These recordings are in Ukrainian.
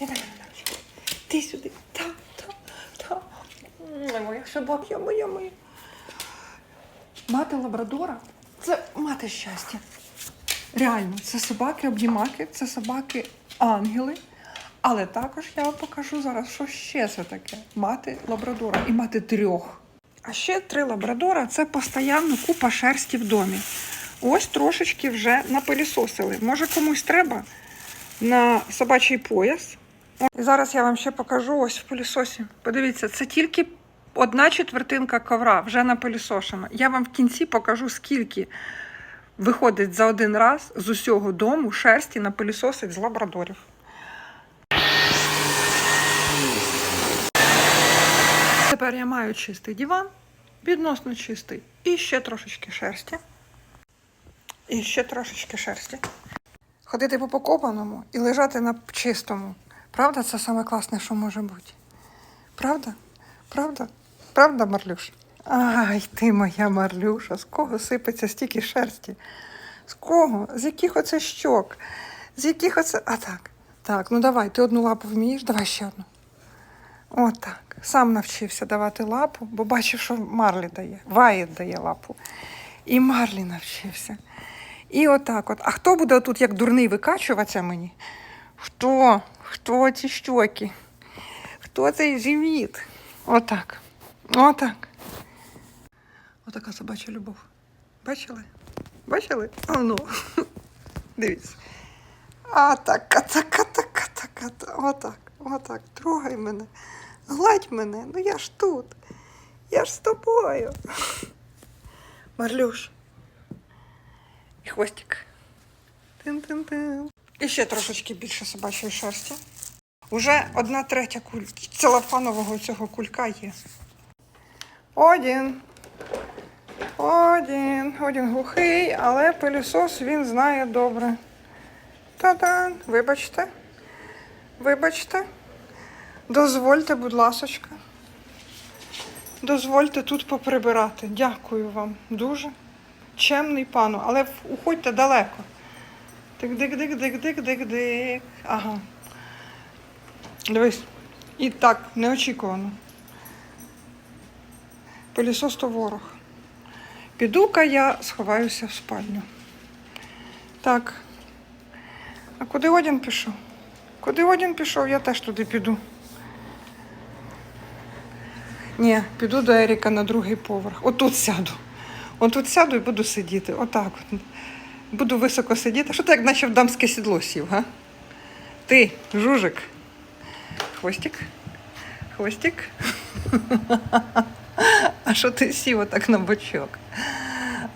Мене ручки. Ти сюди. Та, та, та. Моя собака, моя, моя. Мати лабрадора це мати щастя. Реально, це собаки-обнімаки, це собаки-ангели. Але також я вам покажу зараз, що ще це таке. Мати лабрадора і мати трьох. А ще три лабрадора це постійно купа шерсті в домі. Ось трошечки вже напилісосили. Може комусь треба на собачий пояс. І зараз я вам ще покажу ось в пилісосі. Подивіться, це тільки одна четвертинка ковра вже напилісошена. Я вам в кінці покажу, скільки виходить за один раз з усього дому шерсті напилісосить з лабрадорів. Тепер я маю чистий диван, відносно чистий. І ще трошечки шерсті. І ще трошечки шерсті. Ходити по покопаному і лежати на чистому. Правда, це саме класне, що може бути. Правда? Правда? Правда, Марлюш? Ай, ти моя Марлюша, з кого сипеться стільки шерсті? З кого? З яких оце щок? З яких оце. А так. Так, ну давай, ти одну лапу вмієш, давай ще одну. Отак. Сам навчився давати лапу, бо бачив, що Марлі дає. Ваєт дає лапу. І Марлі навчився. І отак от. А хто буде тут як дурний викачуватися мені? Хто? Хто ці щоки? Хто цей живіт? Отак. Отак. Отака собача любов. Бачили? Бачили? А ну. Дивіться. А така, така, така, така, та- отак, отак. Трогай мене, гладь мене, ну я ж тут. Я ж з тобою. Марлюш. І хвостик. Тин-тин-тин. І ще трошечки більше собачої шерсті. Уже одна третя куль... целофанового цього кулька є. Один. Один. Один глухий, але пилісос він знає добре. Та-дан, вибачте. Вибачте. Дозвольте, будь ласочка. Дозвольте тут поприбирати. Дякую вам дуже. Чемний пану, але уходьте далеко. Тик-дик-дик-дик-дик-дик-дик. Ага. Дивись. І так, неочікувано. Пилісос то ворог. Піду-ка я сховаюся в спальню. Так. А куди Одін пішов? Куди Одін пішов, я теж туди піду. Ні, піду до Еріка на другий поверх. Отут сяду. Отут сяду і буду сидіти. Отак. От. Буду високо сидіти. Що ти як наче в дамське сідло сів, га? Ти, жужик. Хвостик. Хвостик. А що ти сів отак на бочок?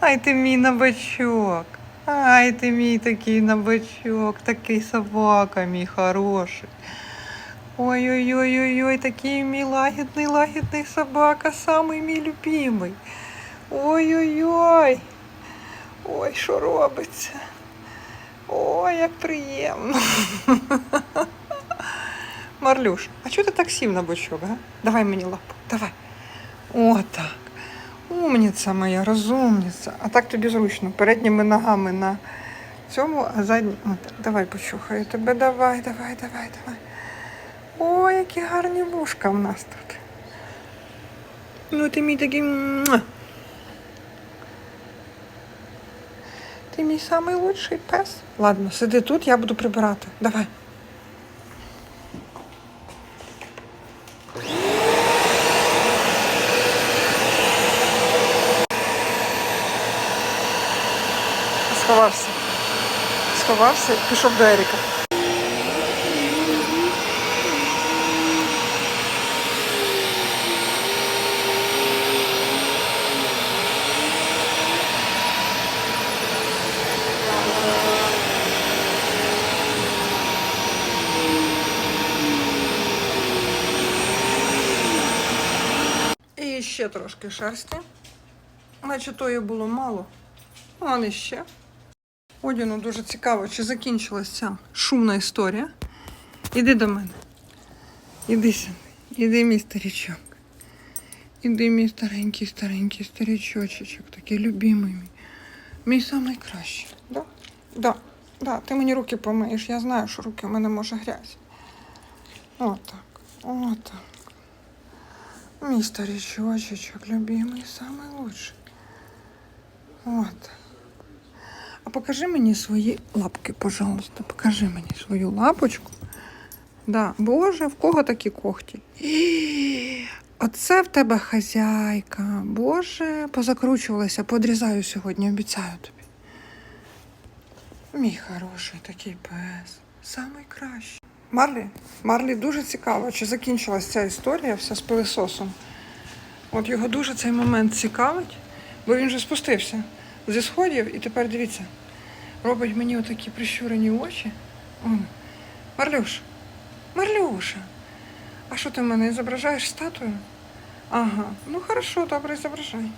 Ай ти мій на бочок. Ай ти мій такий на бочок, такий собака мій хороший. Ой-ой-ой-ой-ой, такий мій лагідний, лагідний собака, самий мій любимий. Ой-ой-ой. Ой, що робиться? Ой, як приємно. Марлюш, а чого ти так сів на бочок, а? Давай мені лапу, давай. Отак. Умниця моя, розумниця. А так тобі зручно. Передніми ногами на цьому, а задні. Давай почухаю тебе. Давай, давай, давай, давай. Ой, які гарні вушка в нас тут. Ну, ти мій такий. Ти мій самий лучший пес. Ладно, сиди тут, я буду прибирати. Давай. Сховався. Сховався, пішов до Еріка. І ще трошки шерсті. Наче тої було мало. А не ще. Одіну дуже цікаво, чи закінчилася ця шумна історія. Іди до мене. Іди. Іди, мій старічок. Іди, мій старенький, старенький старічочечок, такий любимий мій. Мій найкращий. Да? Да. Да. Ти мені руки помиєш. Я знаю, що руки в мене може грязь. Отак, отак. Мій старичочечок, любимий, самий лучший. От. А покажи мені свої лапки, пожалуйста. Покажи мені свою лапочку. Да. Боже, в кого такі когті? Оце в тебе хазяйка. Боже, позакручувалася, подрізаю сьогодні, обіцяю тобі. Мій хороший такий пес. Самий кращий. Марлі, Марлі дуже цікаво, чи закінчилась ця історія вся з пилисосом. От його дуже цей момент цікавить, бо він же спустився зі сходів і тепер дивіться, робить мені отакі прищурені очі. Марлюш, Марлюша, а що ти мене зображаєш статую? Ага, ну хорошо, добре, зображай.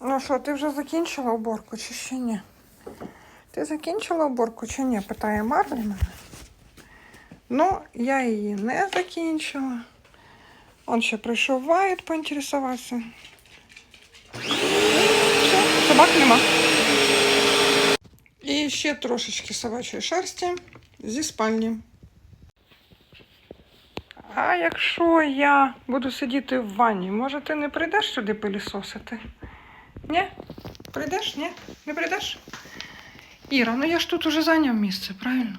Ну що, ти вже закінчила уборку чи ще ні? Ти закінчила уборку чи ні? питає Марлі мене. Ну, я її не закінчила. Он ще прийшов Вайт поінтересуватися. Все, собак нема. І ще трошечки собачої шерсті зі спальні. А якщо я буду сидіти в ванні, може ти не прийдеш сюди пилісосити? Ні? Прийдеш? Ні? Не прийдеш? Іра, ну я ж тут уже зайняв місце, правильно?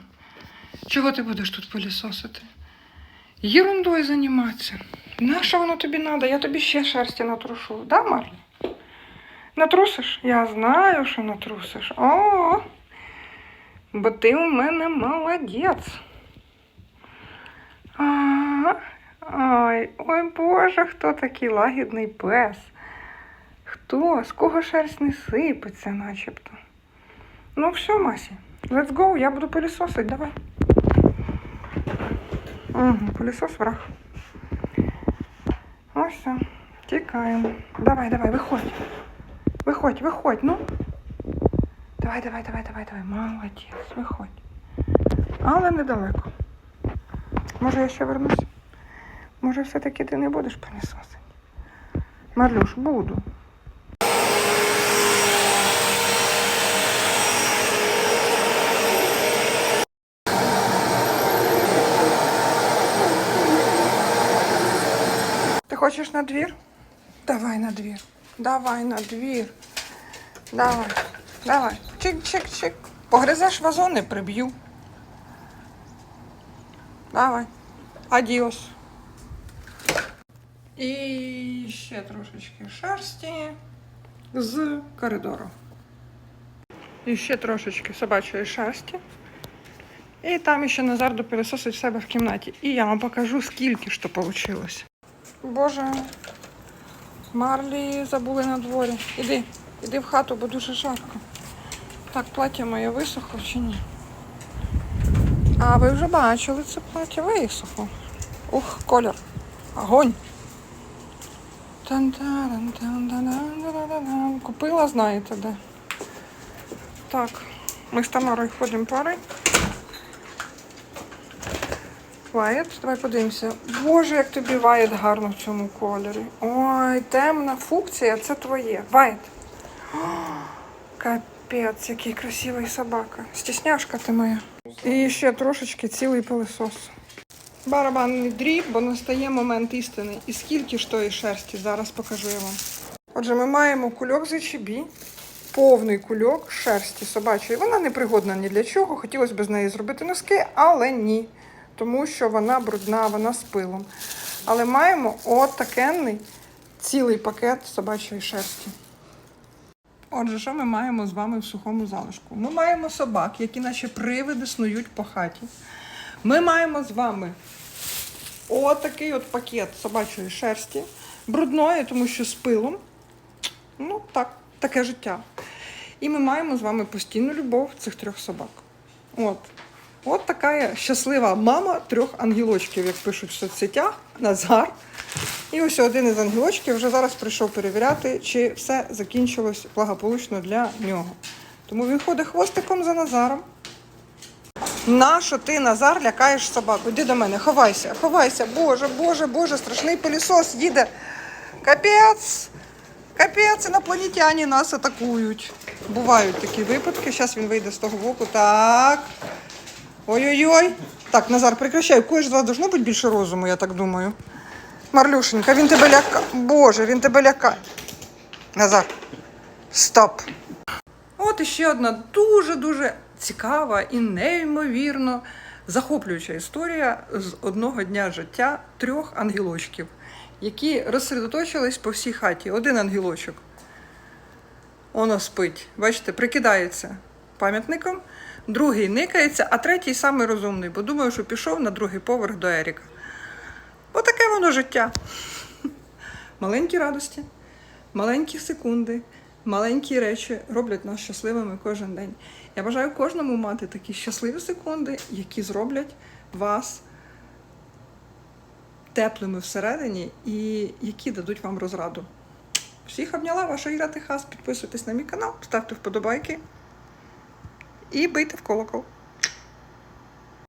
Чого ти будеш тут пилісосити? Ерундою займатися. Нащо воно тобі треба? Я тобі ще шерсті натрушу. Да, Марлі? Натрусиш? Я знаю, що натрусиш. О, бо ти у мене молодець. Ой, ой Боже, хто такий лагідний пес? Хто? З кого шерсть не сипеться, начебто? Ну все, Масі, let's go, я буду пилісосити, давай. Угу, пилісос враг. Ось все, тікаємо. Давай, давай, виходь. Виходь, виходь, ну. Давай, давай, давай, давай, давай. Молодець, виходь. Але недалеко. Може, я ще вернусь? Може, все-таки ти не будеш пилісосити? Марлюш, буду. хочеш на двір? Давай на двір. Давай на двір. Давай. Давай. Чик-чик-чик. Погризеш вазони, приб'ю. Давай. Адіос. І ще трошечки шерсті з коридору. І ще трошечки собачої шерсті. І там ще Назар допилисосить в себе в кімнаті. І я вам покажу, скільки що вийшло. Боже, Марлі забули на дворі. Іди, іди в хату, бо дуже жарко. Так, плаття моє висохло чи ні? А ви вже бачили це плаття висохло. Ух, колір. Огонь. Купила, знаєте де. Так, ми з Тамарою ходимо пари. Ваєт, давай подивимося. Боже, як тобі Ваєт гарно в цьому кольорі. Ой, темна фукція, це твоє. Ваєт. О, Капець, який красивий собака. Стісняшка ти моя. І ще трошечки цілий пилисос. Барабанний дріб, бо настає момент істини. І скільки ж тої шерсті, зараз покажу я вам. Отже, ми маємо кульок з HB, повний кульок шерсті собачої. Вона не пригодна ні для чого. Хотілося б з неї зробити носки, але ні. Тому що вона брудна, вона з пилом. Але маємо от такенний цілий пакет собачої шерсті. Отже, що ми маємо з вами в сухому залишку? Ми маємо собак, які наче привиди снують по хаті. Ми маємо з вами отакий от пакет собачої шерсті, брудної, тому що з пилом. Ну, так, таке життя. І ми маємо з вами постійну любов цих трьох собак. От. От така щаслива мама трьох ангелочків, як пишуть в соцсетях, Назар. І ось один із ангелочків вже зараз прийшов перевіряти, чи все закінчилось благополучно для нього. Тому він ходить хвостиком за Назаром. Нащо ти, Назар, лякаєш собаку? Іди до мене, ховайся, ховайся. Боже, боже, боже, страшний пилісос їде. Капець! Капець, інопланетяни нас атакують. Бувають такі випадки. Зараз він вийде з того боку. Так. Ой-ой-ой. Так, Назар, прекращай. У когось з вас должно бути більше розуму, я так думаю. Марлюшенька, він тебе ляка. Боже, він тебе лякає. Назар. Стоп. От іще одна дуже-дуже цікава і неймовірно захоплююча історія з одного дня життя трьох ангелочків, які розсередоточились по всій хаті. Один ангелочок. Воно спить. Бачите, прикидається пам'ятником, другий никається, а третій самий розумний, бо думаю, що пішов на другий поверх до Еріка. Отаке воно життя. Маленькі радості, маленькі секунди, маленькі речі роблять нас щасливими кожен день. Я бажаю кожному мати такі щасливі секунди, які зроблять вас теплими всередині і які дадуть вам розраду. Всіх обняла, ваша Іра Техас. Підписуйтесь на мій канал, ставте вподобайки і бийте в колокол.